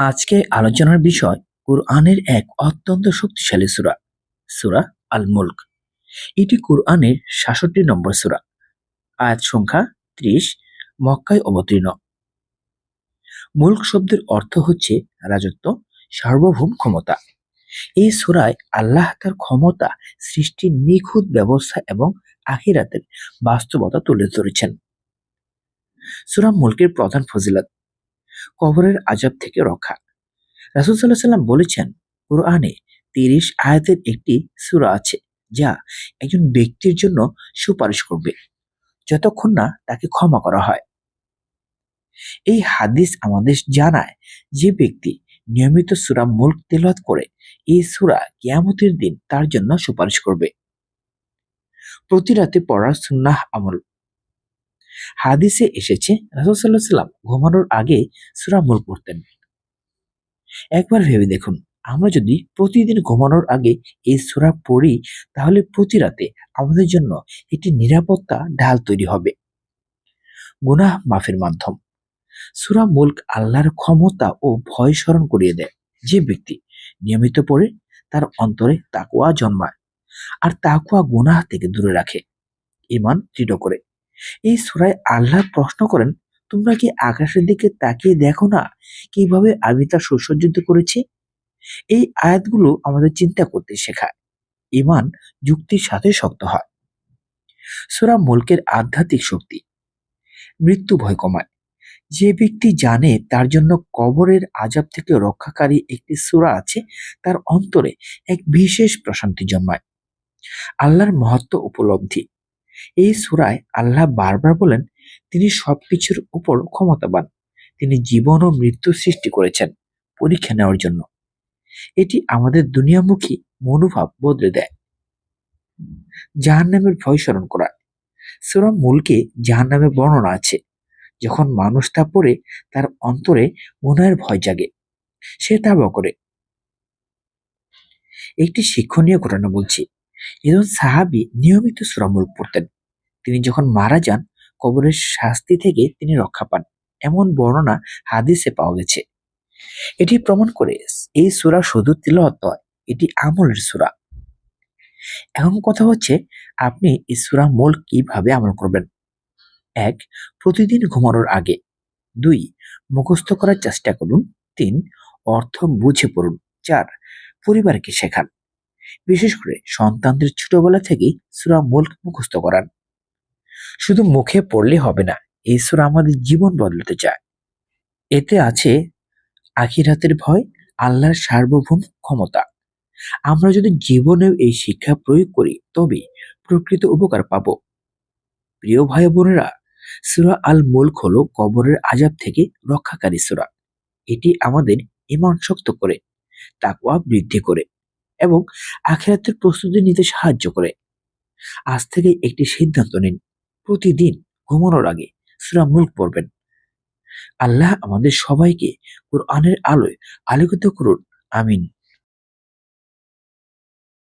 আজকে আলোচনার বিষয় কুরআনের এক অত্যন্ত শক্তিশালী সুরা সুরা আল মুলক এটি কুরআনের সাতষট্টি নম্বর সুরা। আয়াত সংখ্যা ত্রিশ, মক্কায় অবতীর্ণ। মুলক শব্দের অর্থ হচ্ছে রাজত্ব, সার্বভৌম ক্ষমতা। এই সূরায় আল্লাহ তার ক্ষমতা সৃষ্টির নিখুঁত ব্যবস্থা এবং আখিরাতের বাস্তবতা তুলে ধরেছেন। সূরা মুলকের প্রধান ফজিলত কবরের আজাব থেকে রক্ষা। রাসুল সাল্লাহ সাল্লাম বলেছেন, কোরআনে তিরিশ আয়াতের একটি সূরা আছে, যা একজন ব্যক্তির জন্য সুপারিশ করবে, যতক্ষণ না তাকে ক্ষমা করা হয়। এই হাদিস আমাদের জানায় যে ব্যক্তি নিয়মিত সুরা মুলক তেলাওয়াত করে, এই সুরা কিয়ামতের দিন তার জন্য সুপারিশ করবে। প্রতি রাতে পড়ার সুন্নাহ আমল হাদিসে এসেছে, রাসূল সাল্লাল্লাহু সাল্লাম ঘুমানোর আগে সূরা মুলক পড়তেন। একবার ভেবে দেখুন, আমরা যদি প্রতিদিন ঘুমানোর আগে এই সূরা পড়ি, তাহলে প্রতি রাতে আমাদের জন্য একটি নিরাপত্তা ঢাল তৈরি হবে। গুনাহ মাফের মাধ্যম। সুরা মুলক আল্লাহর ক্ষমতা ও ভয় স্মরণ করিয়ে দেয়। যে ব্যক্তি নিয়মিত পড়ে, তার অন্তরে তাকুয়া জন্মায়, আর তাকুয়া গুনাহ থেকে দূরে রাখে। ইমান দৃঢ় করে। এই সূরায় আল্লাহ প্রশ্ন করেন, তোমরা কি আকাশের দিকে তাকিয়ে দেখো না কীভাবে আমি তা সুসজ্জিত করেছি? এই আয়াতগুলো আমাদের চিন্তা করতে শেখায়। ইমান যুক্তির সাথে শক্ত হয়। সূরা মুলকের আধ্যাত্মিক শক্তি। মৃত্যু ভয় কমায়। যে ব্যক্তি জানে তার জন্য কবরের আজাব থেকে রক্ষাকারী একটি সূরা আছে, তার অন্তরে এক বিশেষ প্রশান্তি জন্মায়। আল্লাহর মহত্ব উপলব্ধি। এই সুরায় আল্লাহ বারবার বলেন, তিনি সবকিছুর উপর ক্ষমতাবান। তিনি জীবন ও মৃত্যু সৃষ্টি করেছেন পরীক্ষা নেওয়ার জন্য। এটি আমাদের দুনিয়ামুখী মনোভাব বদলে দেয়। জাহান্নামের ভয় স্মরণ করা। সূরা মুলকে জাহান্নামের বর্ণনা আছে, যখন মানুষ তা পড়ে, তার অন্তরে গুনাহের ভয় জাগে। সে তা করে। একটি শিক্ষণীয় ঘটনা বলছি। একজন সাহাবি নিয়মিত সূরা মুলক পড়তেন তিনি যখন মারা যান, কবরের শাস্তি থেকে তিনি রক্ষা পান। এমন বর্ণনা হাদিসে পাওয়া গেছে। এটি প্রমাণ করে এই সূরা শুধু নয়, এটি আমলের সুরা। এখন কথা হচ্ছে, আপনি এই সূরা মূল কীভাবে আমল করবেন? এক, প্রতিদিন ঘুমানোর আগে। দুই, মুখস্থ করার চেষ্টা করুন। তিন, অর্থ বুঝে পড়ুন। চার, পরিবারকে শেখান। বিশেষ করে সন্তানদের ছোটবেলা থেকেই সূরা মুলক মুখস্থ করান শুধু মুখে পড়লে হবে না, এই সূরা আমাদের জীবন বদলাতে চায়। এতে আছে আখিরাতের ভয়, আল্লাহর সার্বভৌম ক্ষমতা। আমরা যদি জীবনেও এই শিক্ষা প্রয়োগ করি, তবে প্রকৃত উপকার পাব। প্রিয় ভাই বোনেরা, সুরা আল মুলক হলো কবরের আজাব থেকে রক্ষাকারী সুরা। এটি আমাদের ইমান শক্ত করে, তাকওয়া বৃদ্ধি করে। এবং আখেরাতের প্রস্তুতি নিতে সাহায্য করে। আজ থেকে একটি সিদ্ধান্ত নিন, প্রতিদিন ঘুমানোর আগে সুরা মুলক পড়বেন। আল্লাহ আমাদের সবাইকে কোরআনের আলোয় আলোকিত করুন, আমিন।